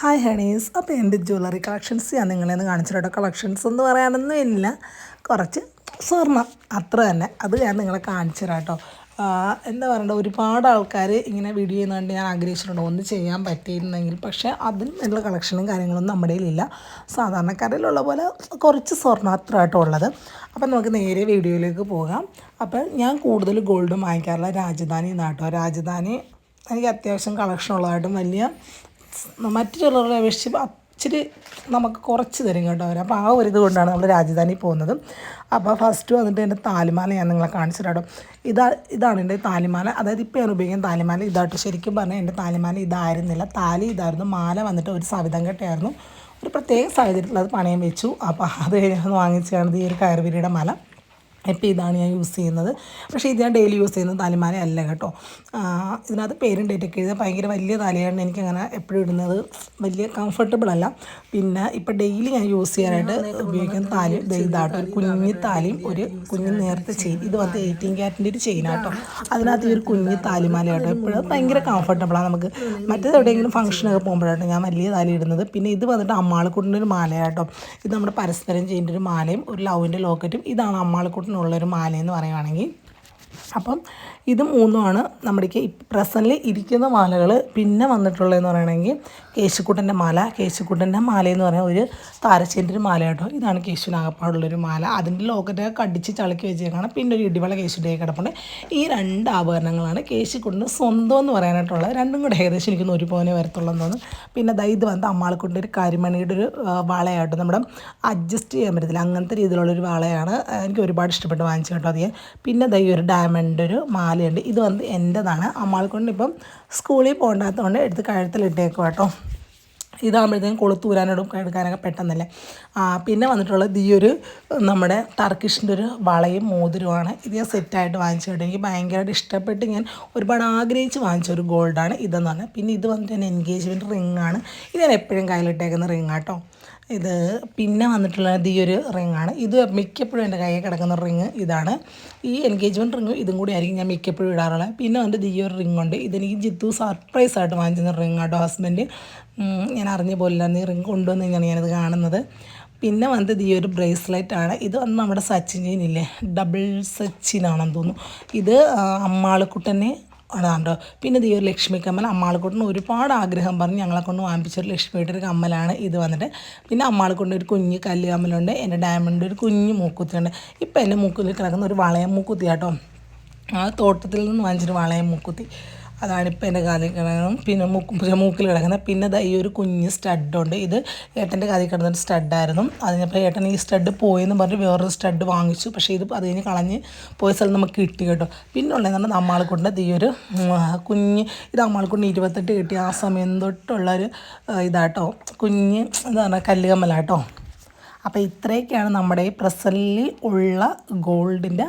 Hi Honey's അപ്പോൾ എന്റെ jewellery collections ഞാൻ നിങ്ങളെ കാണിച്ചിട്ടോ കളക്ഷൻസ് എന്ന് പറയാനൊന്നും ഇല്ല. കുറച്ച് സ്വർണം അത്ര തന്നെ. അത് ഞാൻ നിങ്ങളെ കാണിച്ചു കേട്ടോ എന്താ പറയണ്ട? ഒരുപാട് ആൾക്കാർ ഇങ്ങനെ വീഡിയോ ചെയ്യുന്നതുകൊണ്ട് ഞാൻ ആഗ്രഹിച്ചിട്ടുണ്ട്. ഒന്ന് ചെയ്യാൻ പറ്റിയിരുന്നെങ്കിൽ. പക്ഷേ അതിന് ഉള്ള കളക്ഷനും കാര്യങ്ങളൊന്നും നമ്മുടെ കയ്യിലില്ല. സാധാരണക്കാരിലുള്ള പോലെ കുറച്ച് സ്വർണം അത്ര ആട്ടോ ഉള്ളത്. അപ്പം നമുക്ക് നേരെ വീഡിയോയിലേക്ക് പോകാം. അപ്പം ഞാൻ കൂടുതൽ ഗോൾഡ് വാങ്ങിക്കാറുള്ള രാജധാനി നാട്ടോ രാജധാനി എനിക്ക് അത്യാവശ്യം കളക്ഷൻ ഉള്ളതായിട്ടും വലിയ മറ്റു ചിലരെ അപേക്ഷിച്ച് ഇച്ചിരി നമുക്ക് കുറച്ച് തരും കേട്ടോ അവർ അപ്പോൾ ആ ഒരു ഇത് കൊണ്ടാണ് നമ്മൾ രാജധാനി പോകുന്നത്. അപ്പോൾ ഫസ്റ്റ് വന്നിട്ട് എന്റെ താലിമാല ഞാൻ നിങ്ങളെ കാണിച്ചു തരാം ഇതാ ഇതാണ് എന്റെ താലിമാല. അതായത് ഇപ്പോൾ ഞാൻ ഉപയോഗിക്കുന്ന താലിമാല ഇതായിട്ട് ശരിക്കും പറഞ്ഞാൽ എന്റെ താലിമാല ഇതായിരുന്നില്ല. താലി ഇതായിരുന്നു. മാല വന്നിട്ട് ഒരു സവിധം കെട്ടായിരുന്നു. ഒരു പ്രത്യേക സാഹചര്യത്തിൽ അത് പണയം വെച്ചു. അപ്പോൾ അത് വാങ്ങിച്ചാണ് ഈ ഒരു കയറുവിരിയുടെ മല. ഇപ്പോൾ ഇതാണ് ഞാൻ യൂസ് ചെയ്യുന്നത്. പക്ഷേ ഇത് ഞാൻ ഡെയിലി യൂസ് ചെയ്യുന്ന തലിമാല അല്ല കേട്ടോ. ഇതിനകത്ത് പേരും ഡേറ്റൊക്കെ എഴുതുക ഭയങ്കര വലിയ തലയാണ് എനിക്കങ്ങനെ എപ്പോഴും ഇടുന്നത്. വലിയ കംഫർട്ടബിൾ അല്ല. പിന്നെ ഇപ്പോൾ ഡെയിലി ഞാൻ യൂസ് ചെയ്യാനായിട്ട് ഉപയോഗിക്കുന്ന താലി ഇതാട്ടോ ഒരു കുഞ്ഞി താലിയും ഒരു കുഞ്ഞു നേരത്തെ ചെയിൻ. ഇത് വന്ന് എയ്റ്റീൻ ക്യാരറ്റിന്റെ ഒരു ചെയിനാട്ടോ അതിനകത്ത് ഈ ഒരു കുഞ്ഞി താലിമാല കേട്ടോ എപ്പോഴും ഭയങ്കര കംഫർട്ടബിളാണ് നമുക്ക്. മറ്റേത് എവിടെയെങ്കിലും ഫംഗ്ഷനൊക്കെ പോകുമ്പോഴാട്ടോ ഞാൻ വലിയ താലി ഇടുന്നത്. പിന്നെ ഇത് വന്നിട്ട് അമ്മാളിക്കുട്ടിന്റെ ഒരു മാലയാട്ടോ. ഇത് നമ്മുടെ പരസ്പരം ചെയ്യുന്ന ഒരു മാലയും ഒരു ലവിന്റെ ലോക്കറ്റും ഇതാണ് അമ്മാളിക്കുട്ടിന് ഉള്ളൊരു മാലയെന്ന് പറയുവാണെങ്കിൽ അപ്പം ഇത് മൂന്നുമാണ് നമ്മുടെ പ്രസന്റിൽ ഇരിക്കുന്ന മാലകൾ. പിന്നെ വന്നിട്ടുള്ളതെന്ന് പറയുകയാണെങ്കിൽ കേശുക്കുട്ടന്റെ മാല. കേശുക്കുട്ടന്റെ മാല എന്ന് പറയുന്നത് ഒരു താരച്ചേന്റെ ഒരു മാല കേട്ടോ ഇതാണ് കേശുവിനാകപ്പാടുള്ളൊരു മാല. അതിന്റെ ലോക്കറ്റൊക്കെ കടിച്ച് ചളക്കി വെച്ചേക്കാണ്. പിന്നെ ഒരു ഇടിവള കേശുവിന്റെ കിടപ്പുണ്ട്. ഈ രണ്ട് ആഭരണങ്ങളാണ് കേശുക്കുട്ടിന് സ്വന്തം എന്ന് പറയാനായിട്ടുള്ളത്. രണ്ടും കൂടെ ഏകദേശം എനിക്കൊന്ന് ഒരുപോലെ വരത്തുള്ളതെന്ന് തോന്നുന്നു. പിന്നെ ദാ ഇത് വന്ന് അമ്മാളക്കുട്ടിന്റെ ഒരു കരിമണിയുടെ ഒരു വളയായിട്ട് നമ്മുടെ അഡ്ജസ്റ്റ് ചെയ്യാൻ പറ്റത്തില്ല. അങ്ങനത്തെ രീതിയിലുള്ളൊരു വളയാണ് എനിക്ക് ഒരുപാട് ഇഷ്ടപ്പെട്ട് വാങ്ങിച്ചു കേട്ടോ അധികം പിന്നെ ദൈ ഒരു ഡയമണ്ട് ഒരു മാലയുണ്ട്. ഇത് വന്ന് എന്റെതാണ്. അമ്മാൾക്കൊണ്ട് ഇപ്പം സ്കൂളിൽ പോകണ്ടാത്തതുകൊണ്ട് എടുത്ത് കഴുത്തിലിട്ടേക്കും കേട്ടോ. ഇതാകുമ്പോഴത്തേക്കും കൊളുത്തൂരാനോടും എടുക്കാനൊക്കെ പെട്ടെന്നല്ലേ. പിന്നെ വന്നിട്ടുള്ളത് ഈ ഒരു നമ്മുടെ ടർക്കിഷിന്റെ ഒരു വളയും മോതിരുമാണ് ഇത് ഞാൻ സെറ്റായിട്ട് വാങ്ങിച്ചു കേട്ടോ. എനിക്ക് ഭയങ്കരമായിട്ട് ഇഷ്ടപ്പെട്ട് ഞാൻ ഒരുപാട് ആഗ്രഹിച്ച് വാങ്ങിച്ച ഒരു ഗോൾഡാണ് ഇതെന്ന് പറഞ്ഞാൽ. പിന്നെ ഇത് വന്നിട്ട് എന്റെ എൻഗേജ്മെന്റ് റിങ്ങാണ്. ഇത് ഞാൻ എപ്പോഴും കയ്യിലിട്ടേക്കുന്ന റിങ്ങാട്ടോ ഇത് പിന്നെ വന്നിട്ടുള്ളത് ഈ ഒരു റിങ്ങാണ്. ഇത് മിക്കപ്പോഴും എന്റെ കയ്യിൽ കിടക്കുന്ന റിങ് ഇതാണ്. ഈ എൻഗേജ്മെന്റ് റിങ് ഇതും കൂടി ആയിരിക്കും ഞാൻ മിക്കപ്പോഴും ഇടാറുള്ളത്. പിന്നെ വന്നിട്ട് ഈ ഒരു റിങ് ഉണ്ട്. ഇതെനിക്ക് ജിത്തു സർപ്രൈസ് ആയിട്ട് വാങ്ങിച്ചിരുന്ന റിങ് ആട്ടോ ഹസ്ബൻഡ്. ഞാൻ അറിഞ്ഞ പോലെ ഈ റിങ് കൊണ്ടുവന്ന് കഴിഞ്ഞാണ് ഞാനത് കാണുന്നത്. പിന്നെ വന്നത് ഈ ഒരു ബ്രേസ്ലെറ്റ് ആണ്. ഇത് വന്ന് നമ്മുടെ സച്ചിൻ ചെയിനില്ലേ ഡബിൾ സച്ചിനാണെന്ന് തോന്നുന്നു. ഇത് അമ്മാളിക്കുട്ടനെ അതാണ്ടോ. പിന്നെ ഈ ഒരു ലക്ഷ്മി കമ്മൽ അമ്മാളെക്കൊണ്ട് ഒരുപാട് ആഗ്രഹം പറഞ്ഞ് ഞങ്ങളെ കൊണ്ട് വാങ്ങിപ്പിച്ചൊരു ലക്ഷ്മിയുടെ ഒരു കമ്മലാണ് ഇത് വന്നിട്ട്. പിന്നെ അമ്മാളെക്കൊണ്ട് ഒരു കുഞ്ഞ് കല്ല് കമ്മലുണ്ട് എന്റെ ഡയമണ്ട് ഒരു കുഞ്ഞ് മൂക്കുത്തിയുണ്ട്. ഇപ്പം എന്റെ മൂക്കുത്തിൽ കിടക്കുന്ന ഒരു വളയം മൂക്കുത്തി കേട്ടോ ആ തോട്ടത്തിൽ നിന്ന് വാങ്ങിച്ചൊരു വളയം മൂക്കുത്തി. അതാണ് ഇപ്പോൾ എന്റെ കാതിൽ കിടക്കണം. പിന്നെ മൂക്ക് മൂക്കിൽ കിടക്കുന്നത് പിന്നെ ഈ ഒരു കുഞ്ഞ് സ്റ്റഡുണ്ട്. ഇത് ഏട്ടന്റെ കാതിൽ കിടന്നൊരു സ്റ്റഡായിരുന്നു. അതിനപ്പോൾ ഏട്ടൻ ഈ സ്റ്റഡ് പോയെന്ന് പറഞ്ഞ് വേറൊരു സ്റ്റഡ് വാങ്ങിച്ചു. പക്ഷേ ഇത് അത് കഴിഞ്ഞ് കളഞ്ഞ് പോയ സ്ഥലം നമുക്ക് കിട്ടി കേട്ടോ. പിന്നെ ഉള്ളതെന്ന് പറഞ്ഞാൽ അമ്മാളിക്കുണ്ട്. ഈ ഒരു കുഞ്ഞ് ഇത് അമ്മാളിക്കുണ്ട് ഇരുപത്തെട്ട് കിട്ടി ആ സമയം തൊട്ടുള്ളൊരു ഇതാട്ടോ. കുഞ്ഞ് എന്താ പറയുക കല്ലുകമ്മലാട്ടോ. അപ്പോൾ ഇത്രയൊക്കെയാണ് നമ്മുടെ ഈ പ്രസന്റിൽ ഉള്ള ഗോൾഡിന്റെ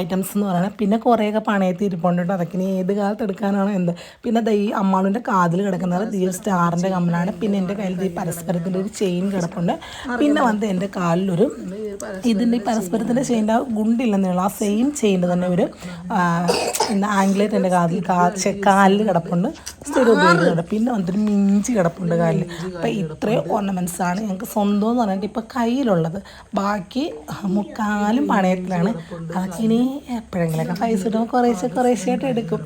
ഐറ്റംസ് എന്ന് പറയുന്നത്. പിന്നെ കുറേയൊക്കെ പണയത്തിൽ ഇരിപ്പുണ്ട് അതൊക്കെ ഇനി ഏത് കാലത്ത് എടുക്കാനാണോ എന്ത്. പിന്നെ ദൈ അമ്മാളുന്റെ കാതിൽ കിടക്കുന്ന ദീ സ്റ്റാറിന്റെ കമ്മലാണ്. പിന്നെ എന്റെ കയ്യിൽ ഈ പരസ്പരത്തിന്റെ ഒരു ചെയിൻ കിടപ്പുണ്ട്. പിന്നെ വന്ന് എന്റെ കാലിലൊരു ഇതിന്റെ ഈ പരസ്പരത്തിന്റെ ചെയിന്റെ ഗുണ്ടില്ലെന്നുള്ള ആ സെയിം ചെയിന്റെ തന്നെ ഒരു ആംഗ്ലേറ്റ് എന്റെ കാതിൽ കാലിൽ കിടപ്പുണ്ട്. സ്ഥിരം ഉപയോഗിക്കുന്നുണ്ട് പിന്നെ വന്നിട്ട് മിഞ്ചി കിടപ്പുണ്ട് കാലിൽ അപ്പം ഇത്രയും ഓർണമെന്റ്സ് ആണ് ഞങ്ങൾക്ക് സ്വന്തം എന്ന് പറഞ്ഞിട്ട് ഇപ്പോൾ കയ്യിലുള്ളത്. ബാക്കി മുക്കാലും പണയത്തിലാണ്. അതൊക്കെ ഇനി എപ്പോഴെങ്കിലൊക്കെ പൈസ കിട്ടുമ്പോൾ കുറേശ്ശെ കുറേശ്ശെയായിട്ട് എടുക്കും.